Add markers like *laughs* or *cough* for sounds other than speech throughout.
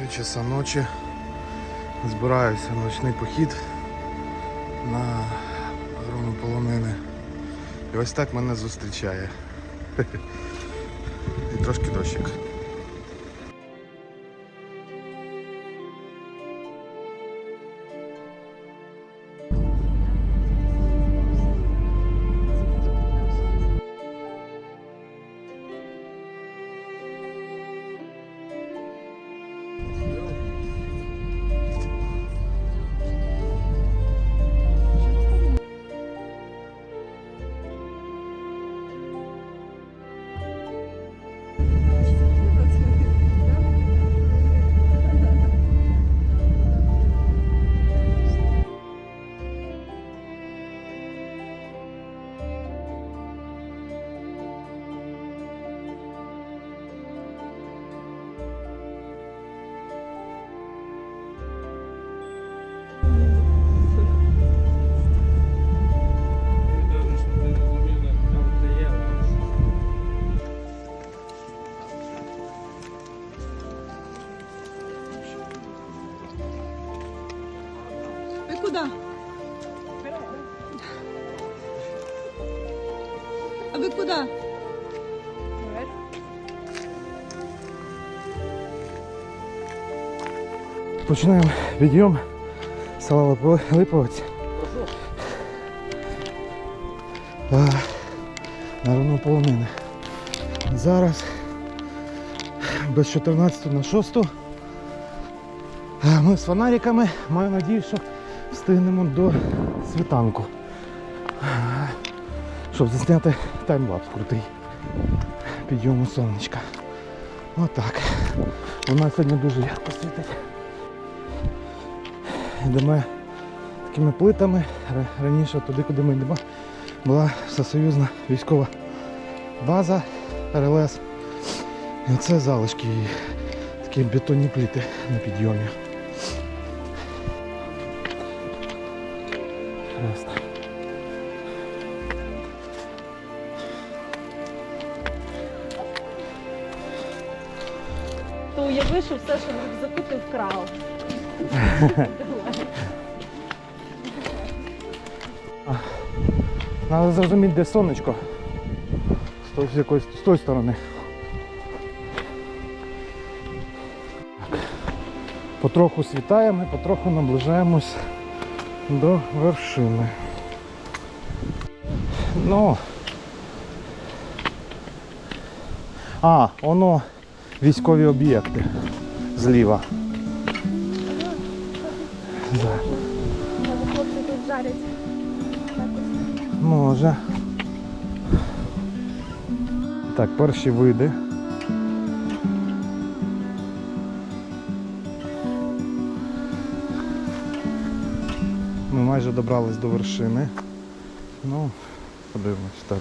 3 часа ночі. Збираюся в ночний похід на грону полонини. І ось так мене зустрічає. *laughs* І трошки дощик. Починаємо підйом села Липо- Липовець. На рівну полонини. Зараз без 14 на 6. Ми з фонариками. Маю надію, що встигнемо до світанку. Щоб засняти таймлапс крутий. Підйому сонечка. Отак. Вона сьогодні дуже ярко світить. Йдемо такими плитами. Раніше туди, куди ми йдемо, була всесоюзна військова база РЛС. І це залишки її. Такі бетонні плити на підйомі. Хрест. То що все, що в рюкзаку ти вкрав. Треба зрозуміти, де сонечко. З якоїсь з тої сторони. Потроху світаємо, потроху наближаємось до вершини. Ну. А, воно військові об'єкти зліва. Може. Так, перші види. Ми майже добрались до вершини. Ну, подивимось так.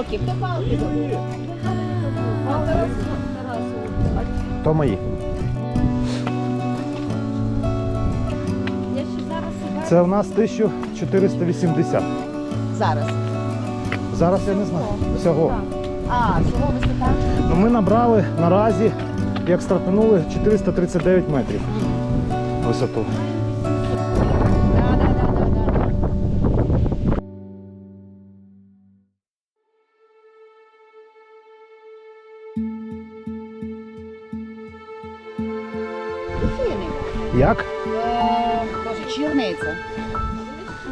Палки, хто палки забув? То мої. Я ще зараз себе Це у нас 1480. зараз? Зараз я не знаю. Всього. А, всього висота? Ну, ми набрали наразі, як стартанули, 439 метрів висоту.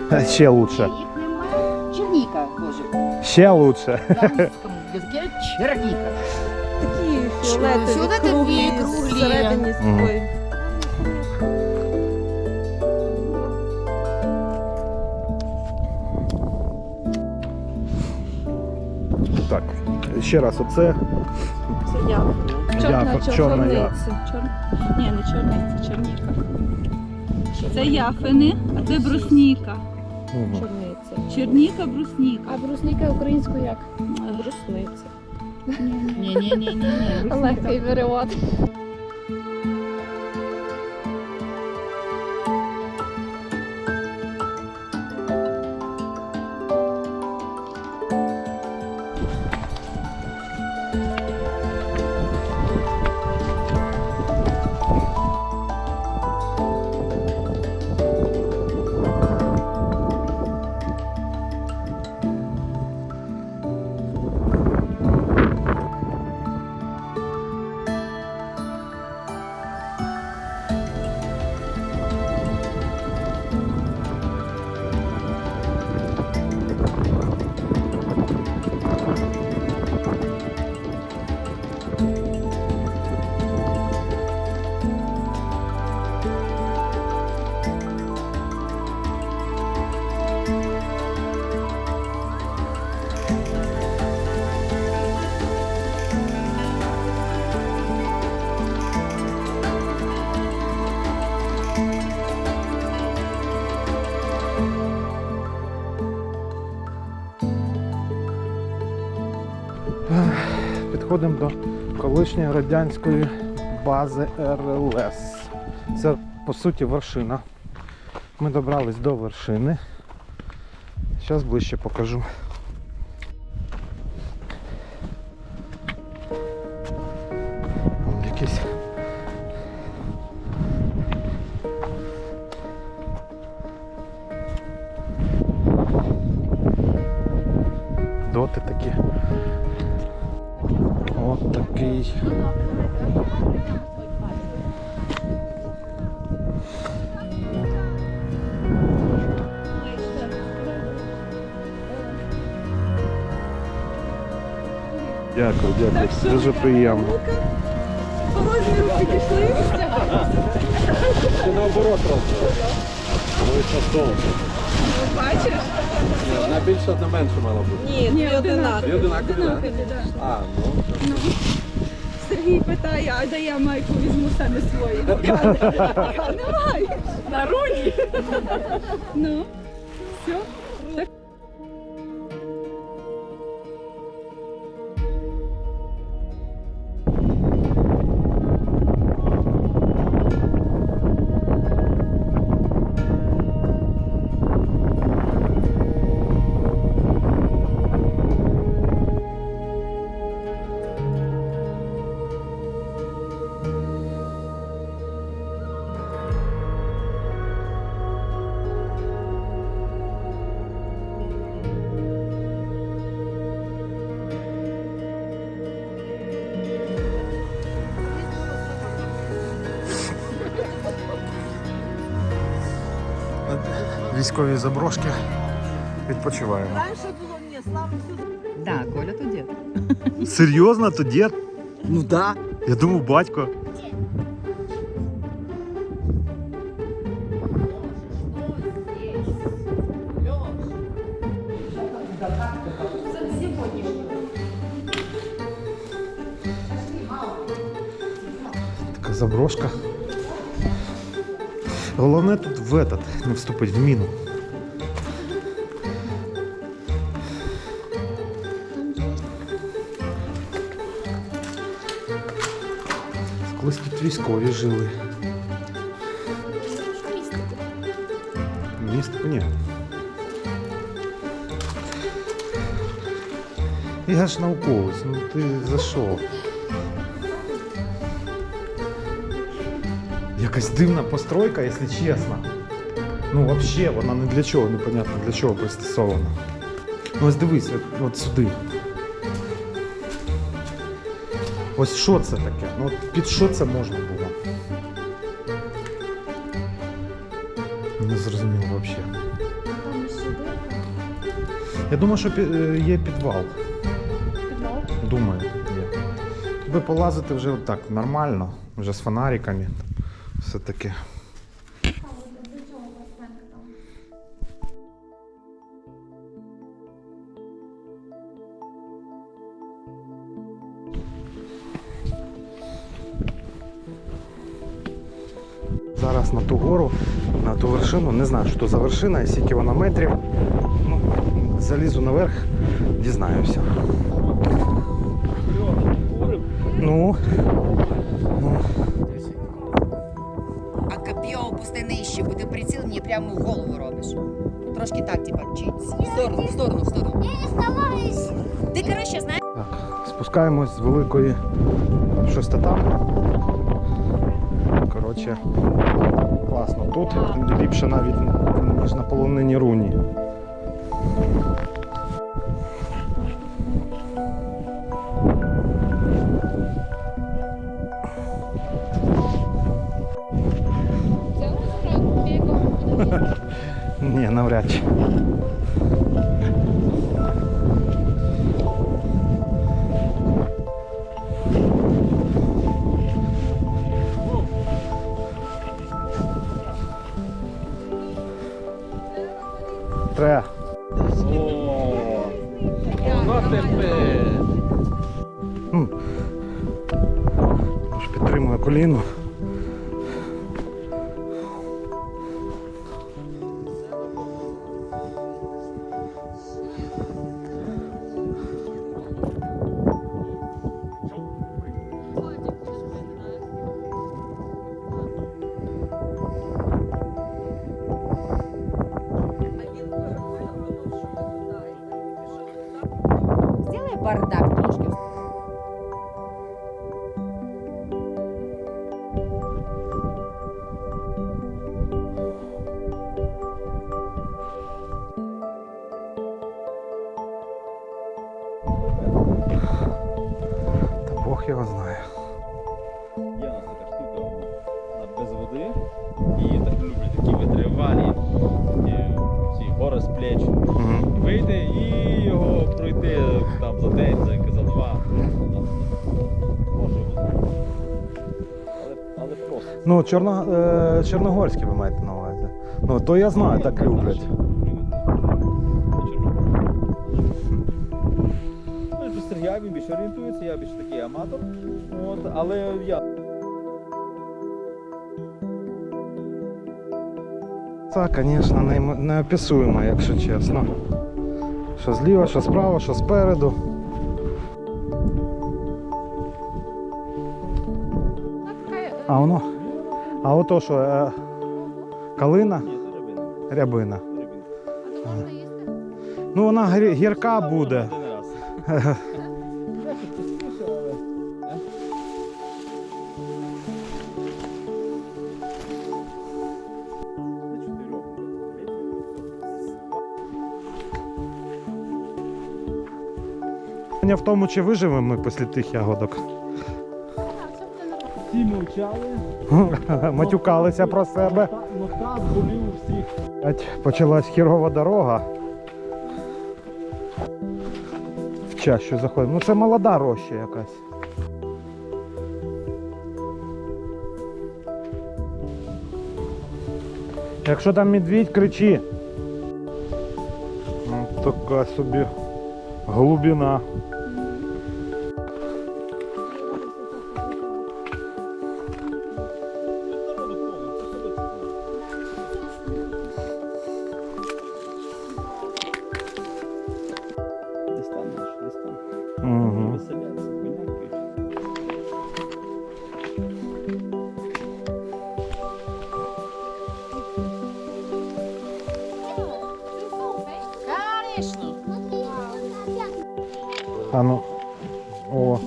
*laughs* Ще лучше. Їх немає. Черніка, боже. Ще лучше. На русскому язикі черніка. Такі фіолетові, фіолетові, круглі, круглі, круглі. всередині Мгм. такої. Так, ще раз, оце Це яфа. Чорна, Яфа, чорна чорниця. Чор... Ні, не чорниця, чорніка. Це яфини, а це брусніка. Ну, Чорниця. Черніка, брусніка. А брусніка українською як? Брусниця. Ні, ні, ні, ні, ні. Легкий перевод. Підходимо до колишньої радянської бази РЛС. Це по суті вершина. Ми добрались до вершини. Зараз ближче покажу. Якісь доти такі. От такий. Дякую, дякую. Дуже приємно. Порожні руки пішли. Ти наоборот робиш. Вийшла стол. Бачиш? Ні, одна більше, одна менше мала бути. Ні, Ні, не одинакові. Дві одинакові, так? Одинакові, да. А, ну. Сергій питає, а де я майку візьму саме свої? *laughs* Немає. На руні. Ну, все. Військові заброшки. Відпочиваємо. Да, Коля то дід. Серйозно, то дід? Ну да. Я думав, батько. Така заброшка. Головне тут в этот, не вступить в міну. Колись тут військові жили. Місто? Ні. Я ж науковець, ну ти за що? Якась дивна постройка, якщо чесно. Ну, взагалі, вона не для чого, непонятно для чого пристосована. Ну ось дивись, от, от сюди. Ось що це таке? Ну от під що це можна було? Не зрозуміло взагалі. Я думаю, що е, є підвал. Підвал? Думаю, є. Ви полазите вже так нормально, вже з фонариками. Все таке. Зараз на ту гору, на ту вершину, не знаю, що за вершина, і скільки вона метрів. Ну, залізу наверх, дізнаюся. Ну. Трошки так, типа, чи в сторону, в сторону, в сторону. Ти, коротше, знаєш. Так, спускаємось з великої щось там. Коротше, класно. Тут ліпше навіть, ніж на полонині руні. Навряд чи. Бог його знає. Є у нас така штука вона без води. І так люблять такі витривалі всі гори з плеч. Угу. Вийти і його пройти там за день, за, за два. Може. Але, але просто. Ну, чорно, е, чорногорські ви маєте на увазі. Ну, то я знаю, так люблять. Ну, Сергій він більше орієнтується, я більше такий аматор. От, але я Це, звісно, неописуємо, якщо чесно. Що зліва, що справа, що спереду. А воно. А ото що, е, калина, ні, це рибина. рябина. Рибина. А то можна їсти? Ну вона гірка буде. Один раз. *laughs* Питання в тому, чи виживемо ми після тих ягодок. Всі мовчали. *laughs* Матюкалися про себе. Болів у всіх. Почалась хірова дорога. В чащу заходимо. Ну це молода роща якась. Якщо там медвідь, кричи. Ну, така собі глибина. Угу. Веселяться, коняки. Конечно. А ну. О,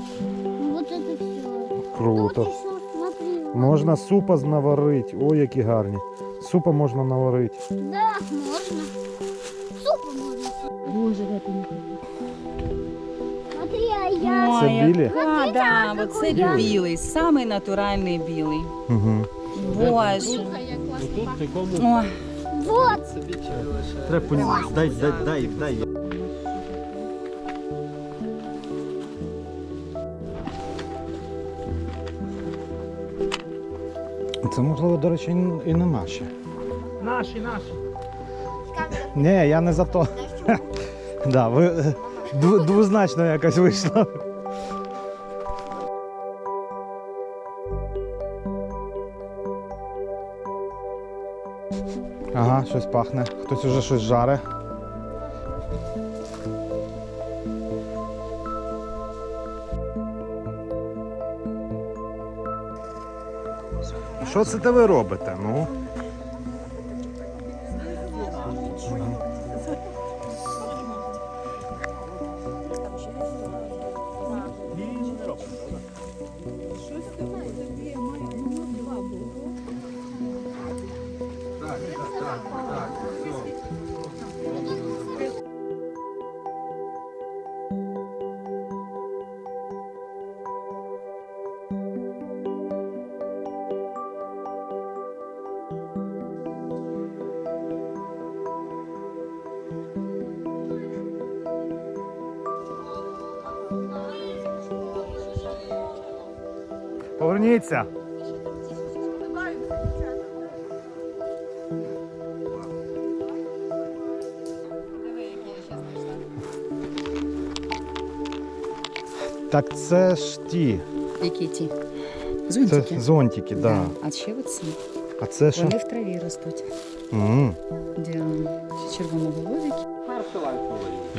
Вот это все. круто. смотри. Можна супа наварити. Ой, які гарні. Супа можна наварити. Да, білі? А, да, оце я. білий, самий натуральний білий. Угу. Боже. Тут нікому Ой. Вот. треба дай, дай, дай, дай. Це можливо, до речі, і і не наші. Наші, наші. Ні, я не за то. *laughs* Да, ви е, дву- двозначно якось вийшло. Щось пахне. Хтось уже щось жаре. Що це ви робите? Ну? Поверніться. Так це ж ті. Які ті? Це Зонтики. зонтики, так. Да. А ще оці. А це що? Вони в траві ростуть. М, Де ще червоноголовики.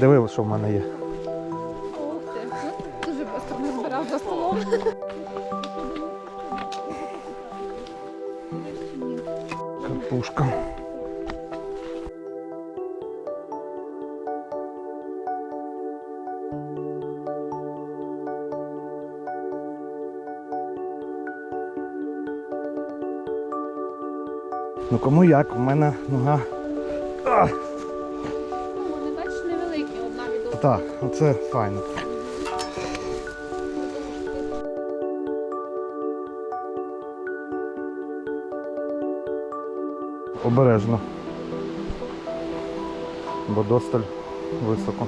Диви, що в мене є. Капушка. Ну кому як, в мене нога. А, Ну, вони бачиш невеликі, одна від одної. так, оце файно. Обережно. Бо досталь високо.